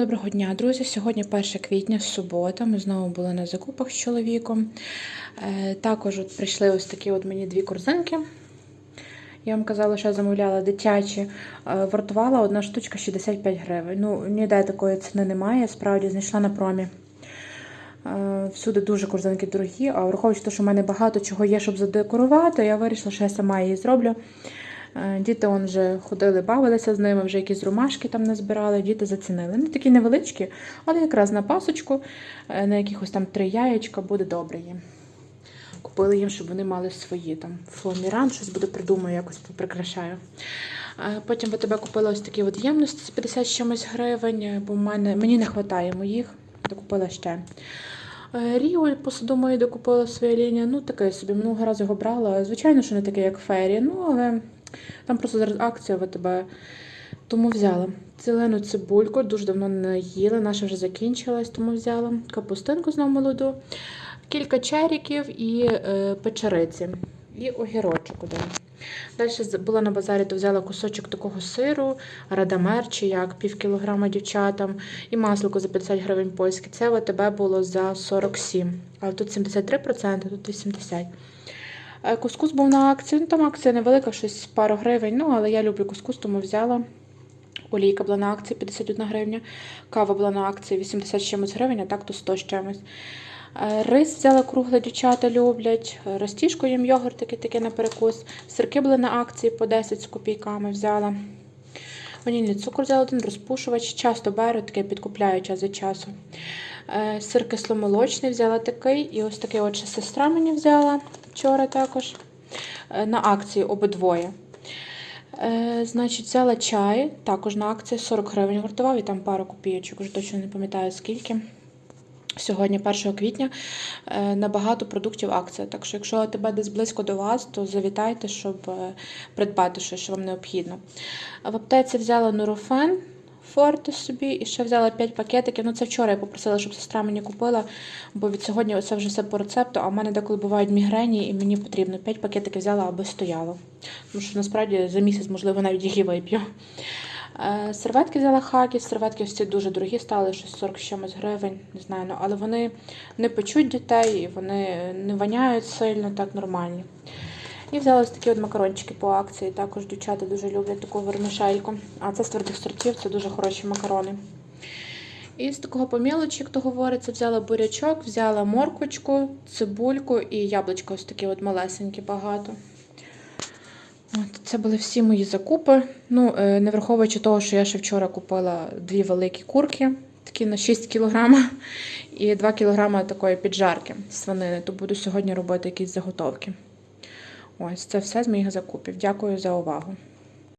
Доброго дня, друзі! Сьогодні 1 квітня, субота. Ми знову були на закупах з чоловіком. Е, Також от прийшли ось такі от мені дві корзинки. Я вам казала, що я замовляла дитячі. Е, Вартувала одна штучка 65 гривень. Ну, ніде такої ціни немає, справді знайшла на промі. Е, Всюди дуже корзинки дорогі, а враховуючи те, що в мене багато чого є, щоб задекорувати, я вирішила, що я сама її зроблю. Е, Діти он вже ходили, бавилися з ними, вже якісь ромашки там назбирали, діти зацінили. Вони такі невеличкі, але якраз на пасочку, е, на якихось там три яєчка буде добре їм. Купили їм, щоб вони мали свої там фломіран, щось буду придумаю, якось поприкрашаю. Е, Потім в тебе купила ось такі от ємності з 50 чимось гривень, бо мене, мені не вистачає моїх, докупила ще. Ріо посудомої докупила своє лінія. Ну, таке собі, минулого разу його брала. Звичайно, що не таке, як фері, ну але там просто зараз акція ВТБ. Тому взяла. Зелену цибульку, дуже давно не їла, наша вже закінчилась, тому взяла. Капустинку знову молоду, кілька черіків і е, печериці. І огірочок один. Далі була на базарі, то взяла кусочок такого сиру, радамер чи як, пів кілограма дівчатам, і масло за 50 гривень польське. Це в АТБ було за 47. А тут 73%, тут 80%. Е, Кускус був на акції. Ну, там акція невелика, щось пару гривень. Ну, але я люблю кускус, тому взяла. Олійка була на акції 51 гривня. Кава була на акції 80 чимось гривень, а так то 100 з чимось. Е, Рис взяла кругле, дівчата люблять. Ростішку їм йогурт такий, такий на перекус. Сирки були на акції по 10 з копійками взяла. Ванільний цукор взяла один розпушувач. Часто беру, таке підкупляю час від часу. Е, Сир кисломолочний взяла такий. І ось такий от сестра мені взяла вчора також. Е, На акції обидвоє. Е, значить, взяла чай, також на акції 40 гривень вартував і там пару копійочок, вже точно не пам'ятаю скільки. Сьогодні, 1 квітня, е, на багато продуктів акція. Так що, якщо тебе десь близько до вас, то завітайте, щоб придбати щось, що вам необхідно. В аптеці взяла нурофен форте собі і ще взяла 5 пакетиків. Ну, це вчора я попросила, щоб сестра мені купила, бо від сьогодні це вже все по рецепту, а в мене деколи бувають мігрені, і мені потрібно 5 пакетиків взяла, аби стояло. Тому що насправді за місяць, можливо, навіть їх і вип'ю. Е, Серветки взяла хакі, серветки всі дуже дорогі стали, щось 40 чимось гривень, не знаю, ну, але вони не печуть дітей, вони не воняють сильно, так нормальні. І взяла ось такі от макарончики по акції. Також дівчата дуже люблять таку вермішельку. А це з твердих сортів, це дуже хороші макарони. І з такого помілочі, як то говориться, взяла бурячок, взяла морквочку, цибульку і яблучко ось такі от малесенькі багато. От, це були всі мої закупи. Ну, е, не враховуючи того, що я ще вчора купила дві великі курки, такі на 6 кг, і 2 кг такої піджарки свинини, то буду сьогодні робити якісь заготовки. Ось це все з моїх закупів. Дякую за увагу.